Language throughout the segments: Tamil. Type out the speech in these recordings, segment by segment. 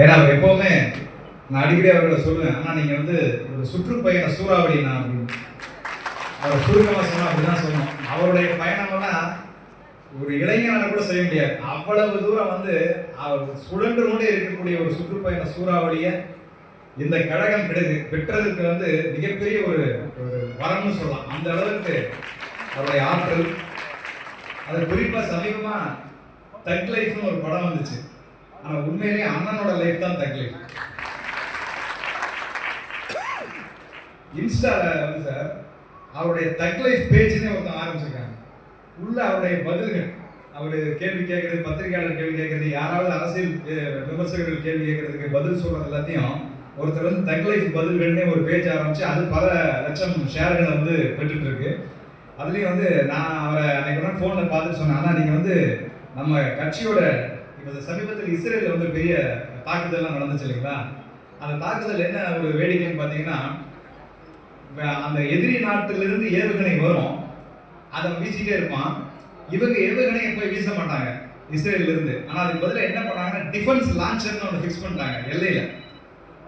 ஏன்னா அவர் எப்போவுமே நான் அடிக்கடி அவர்களை சொல்லுவேன் ஆனால் நீங்கள் வந்து ஒரு சுற்றுப்பயண சூறாவளி நான் அப்படின்னு. அவர் சுருக்கமாக அப்படின்னு தான் சொல்லணும் அவருடைய பயணம்லாம் ஒரு இளைஞனால் கூட செய்ய முடியாது. அவ்வளவு தூரம் வந்து அவர் சுழன்று கொண்டே இருக்கக்கூடிய ஒரு சுற்றுப்பயண சூறாவளியை இந்த கழகம் கிடைது. பெற்றதுக்கு வந்து மிகப்பெரிய ஒரு ஒரு வரம்னு சொல்லலாம். அந்த அளவுக்கு அவருடைய ஆற்றல். அது குறிப்பாக சமீபமாக தக் லைஃப்னு ஒரு படம் வந்துச்சு. ஆனா உண்மையிலேயே அண்ணனோட லைஃப் தான் தக் லைஃப் இன்ஸ்டால வந்து சார் அவருடைய தக் லைஃப் பேஜ்னே ஒருத்தன் ஆரம்பிச்சிருக்காங்க. உள்ள அவருடைய பதில்கள் அவர் கேள்வி கேட்கறது பத்திரிகையாளர் கேள்வி கேட்கறது யாராவது அரசியல் விமர்சகர்கள் கேள்வி கேட்கறதுக்கு பதில் சொல்றது எல்லாத்தையும் ஒருத்தர் வந்து தக் லைஃப் பதில்கள்னே ஒரு பேஜ் ஆரம்பிச்சு அது பல லட்சம் ஷேர்களை வந்து பெற்றுட்டு இருக்கு அதுலேயும் வந்து நான் அவரை அன்னைக்கு ஃபோனில் பார்த்துட்டு சொன்னேன் ஆனால் நீங்கள் வந்து நம்ம கட்சியோட இப்போ சமீபத்தில் இஸ்ரேலில் வந்து பெரிய தாக்குதல்லாம் நடந்துச்சு இல்லைங்களா? அந்த தாக்குதல் என்ன ஒரு வேடிக்கைன்னு பார்த்தீங்கன்னா அந்த எதிரி நாட்டிலிருந்து ஏவுகணை வரும். அதை வீசிட்டே இருப்பான். இவங்க ஏவுகணையை போய் வீச மாட்டாங்க இஸ்ரேலிருந்து இருந்து அதுக்கு பதிலாக என்ன பண்ணாங்கன்னா டிஃபென்ஸ் லான்ச்சர்னு ஒன்று ஃபிக்ஸ் பண்ணிட்டாங்க எல்லையில்.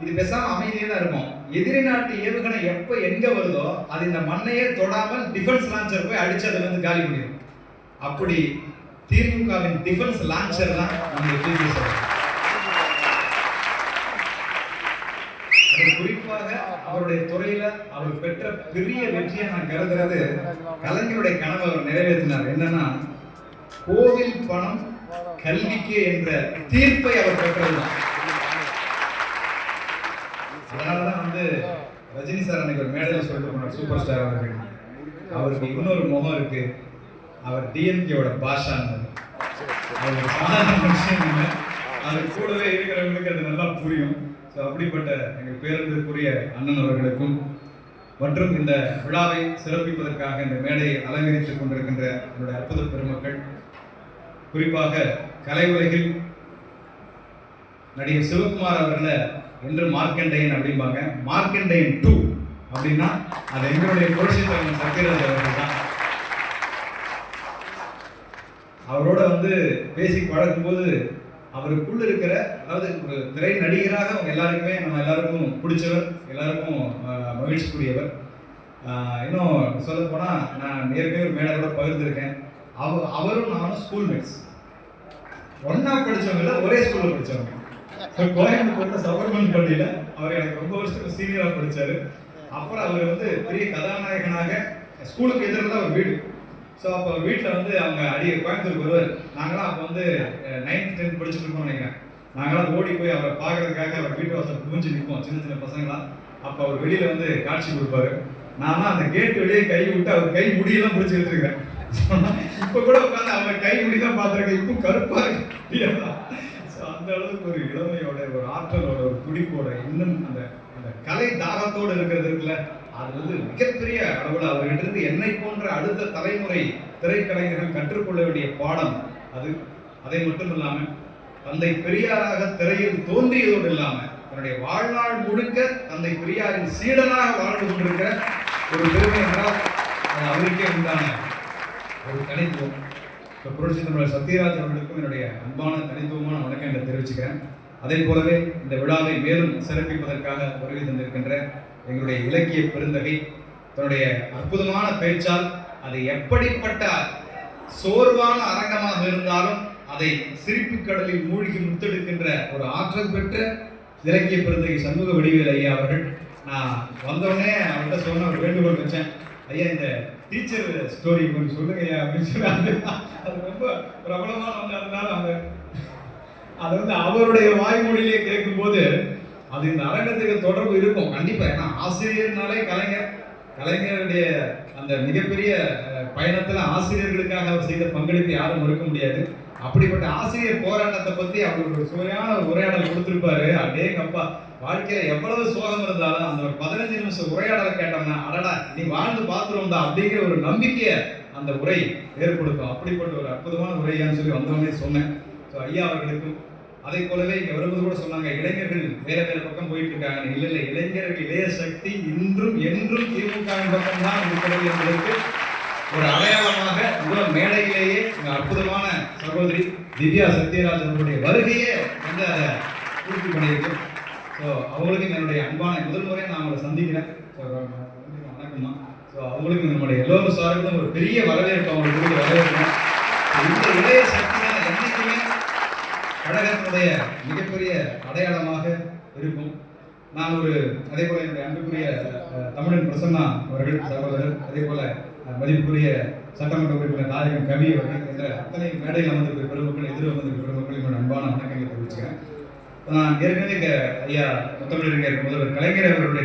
இது பேசாம அமைதியே தான் இருக்கும். எதிரி நாட்டு ஏவுகணை எப்போ எங்கே வருதோ அது இந்த மண்ணையே தொடாமல் டிஃபென்ஸ் லான்ச்சர் போய் அடிச்சு அதை வந்து காலி பண்ணிடும் அப்படி திமுகவின் டிஃபென்ஸ் லான்ச்சர் தான் நம்ம டிவி குறிப்பாக அவருடைய துறையில அவர் பெற்ற பெரிய வெற்றியை நான் கருதுறது கலைஞருடைய கனவு அவர் நிறைவேற்றினார். என்னன்னா கோவில் பணம் கல்விக்கு என்ற தீர்ப்பை அவர் பெற்றதுதான். அதனாலதான் வந்து ரஜினி சார் அன்னைக்கு ஒரு மேடையில் சொல்லிட்டு போனார் சூப்பர் ஸ்டார் அவர்கள் அவருக்கு இன்னொரு முகம் இருக்கு. அவர் டிஎம்கேவோட பாஷான்னு. சாதாரண விஷயம் இல்லை. அது கூடவே இருக்கிறவங்களுக்கு அது நல்லா புரியும். ஸோ அப்படிப்பட்ட எங்கள் பேருந்துக்குரிய அண்ணன் அவர்களுக்கும் மற்றும் இந்த விழாவை சிறப்பிப்பதற்காக இந்த மேடையை அலங்கரித்துக் கொண்டிருக்கின்ற என்னுடைய அற்புத பெருமக்கள் குறிப்பாக கலை உலகில் நடிகர் சிவகுமார் அவர்களை என்று மார்க்கண்டையன் அப்படிம்பாங்க. மார்க்கண்டையன் டூ அப்படின்னா அது எங்களுடைய புரட்சி தலைவர் சத்யராஜ் அவர்கள் தான். அவரோட வந்து பேசி பழகும்போது அவருக்குள்ள இருக்கிற அதாவது ஒரு திரை நடிகராக அவங்க எல்லாருக்குமே நம்ம எல்லாருக்கும் பிடிச்சவர் எல்லாருக்கும் மகிழ்ச்சிக்குரியவர். ஆஹ், இன்னும் சொல்ல போனா நான் ஏற்கனவே ஒரு மேலே கூட பகிர்ந்திருக்கேன். அவ அவரும் நானும் ஸ்கூல்மேட்ஸ் ஒண்ணா படிச்சவங்க ஒரே ஸ்கூலில் படிச்சவங்க. கோயம்புத்தூர்ல சபர்மன் பள்ளியில் அவர் எனக்கு ரொம்ப வருஷத்துக்கு சீனியரா படிச்சாரு. அப்புறம் அவர் வந்து பெரிய கதாநாயகனாக ஸ்கூலுக்கு எதிரில் தான் அவர் வீடு. ஸோ அப்போ வீட்டில் வந்து அவங்க அடி கோயம்புத்தூருக்கு வருவார். நாங்களாம் அப்போ வந்து நைன்த் டென்த் படிச்சுட்டு இருக்கோம் நினைக்கிறேன். நாங்களாம் ஓடி போய் அவரை பார்க்கறதுக்காக அவர் வீட்டு வாசல் குமிஞ்சு நிற்போம் சின்ன சின்ன பசங்களாம் அப்போ அவர் வெளியில் வந்து காட்சி கொடுப்பாரு. நான்லாம் அந்த கேட் வெளியே கை விட்டு அவர் கை முடியெல்லாம் பிடிச்சி எடுத்துருக்கேன். இப்போ கூட உட்காந்து அவர் கை முடி தான் பார்த்துருக்கேன். இப்போ கருப்பாக இருக்கு. ஸோ அந்த அளவுக்கு ஒரு இளமையோட ஒரு ஆற்றலோட ஒரு துடிப்போட இன்னும் அந்த அந்த கலை தாகத்தோடு இருக்கிறது இருக்குல்ல? அது வந்து மிகப்பெரிய அளவில் அவர்கிட்ட என்னை போன்ற அடுத்த தலைமுறை திரைக்கலைஞர்கள் கற்றுக்கொள்ள வேண்டிய பாடம் அது. அதை மட்டும் இல்லாமல் தந்தை பெரியாராக திரையில் தோன்றியதோடு இல்லாமல் தன்னுடைய வாழ்நாள் முழுக்க தந்தை பெரியாரின் சீடனாக வாழ்ந்து கொண்டிருக்கிற ஒரு பெருமை என்றால் அது அவருக்கே உண்டான ஒரு தனித்துவம். இப்போ புரட்சி தமிழர் சத்யராஜ் அவர்களுக்கும் என்னுடைய அன்பான தனித்துவமான வணக்கங்களை தெரிவிச்சுக்கிறேன். அதே போலவே இந்த விழாவை மேலும் சிறப்பிப்பதற்காக வருகை தந்திருக்கின்ற எங்களுடைய இலக்கிய பெருந்தகை தன்னுடைய அற்புதமான பேச்சால் அது எப்படிப்பட்ட சோர்வான அரங்கமாக இருந்தாலும் அதை சிரிப்பு கடலில் மூழ்கி முத்தெடுக்கின்ற ஒரு ஆற்றல் பெற்ற இலக்கிய பெருந்தகை சமூக வடிவேல் ஐயா அவர்கள். நான் வந்தவுடனே அவர்கிட்ட சொன்ன ஒரு வேண்டுகோள் வச்சேன். ஐயா இந்த டீச்சர் ஸ்டோரி கொஞ்சம் சொல்லுங்க ஐயா அப்படின்னு சொல்லி அது ரொம்ப பிரபலமான ஒன்று அதனால அந்த அது வந்து அவருடைய வாய்மொழியிலே கேட்கும்போது அது இந்த அரங்கத்துக்கு தொடர்பு இருக்கும். கண்டிப்பா. ஏன்னா ஆசிரியர்னாலே கலைஞர். கலைஞருடைய அந்த மிகப்பெரிய பயணத்துல ஆசிரியர்களுக்காக அவர் செய்த பங்களிப்பு யாரும் மறுக்க முடியாது. அப்படிப்பட்ட ஆசிரியர் போராட்டத்தை பத்தி அவருக்கு சுவையான உரையாடல் கொடுத்திருப்பாரு. அடேங்கப்பா வாழ்க்கையில எவ்வளவு சோகம் இருந்தாலும் அந்த ஒரு பதினஞ்சு நிமிஷம் உரையாடலை கேட்டோம்னா அடடா நீ வாழ்ந்து பார்த்துருவோம்டா அப்படிங்கிற ஒரு நம்பிக்கையை அந்த உரை ஏற்படுத்தும். அப்படிப்பட்ட ஒரு அற்புதமான உரையான்னு சொல்லி வந்தவனே சொன்னேன். ஸோ ஐயா அவர்களுக்கும் அதே போலவே இங்கே வரும்போது கூட சொன்னாங்க இளைஞர்கள் வேற வேற பக்கம் போயிட்டு இருக்காங்க இல்லை இல்லை இளைஞர்கள் இளைய சக்தி இன்றும் என்றும் திமுக பக்கம் தான் இருக்கிறது என்பதற்கு ஒரு அடையாளமாக முதல் மேடையிலேயே அற்புதமான சகோதரி திவ்யா சத்யராஜனுடைய வருகையே வந்து அதை பூர்த்தி பண்ணியிருக்கு. ஸோ அவங்களுக்கும் என்னுடைய அன்பான முதல் முறை நான் அவங்களை சந்திக்கிறேன். ஸோ வணக்கம்மா. ஸோ அவங்களுக்கும் என்னுடைய எல்லோரும் சார்பிலும் ஒரு பெரிய வரவேற்பு அவங்களுக்கு கொடுத்து வரவேற்கிறேன். இந்த இளைய சக்தி கழகத்தினுடைய மிகப்பெரிய அடையாளமாக இருக்கும். நான் ஒரு அதே போல என்னுடைய அன்புக்குரிய தமிழன் பிரசன்னா அவர்கள் சகோதரர் அதே போல மதிப்புக்குரிய சட்டமன்ற உறுப்பினர் நாயகன் கவி அவர்கள் என்ற அத்தனை மேடையில் அமர்ந்திருக்கிற பெருமக்கள் எதிர் வந்திருக்கிற பெருமக்கள் என்னோட அன்பான வணக்கங்களை தெரிவிச்சுக்கிறேன். நான் ஏற்கனவே இங்க ஐயா முத்தமிழறிஞர் முதல்வர் கலைஞர் அவர்களுடைய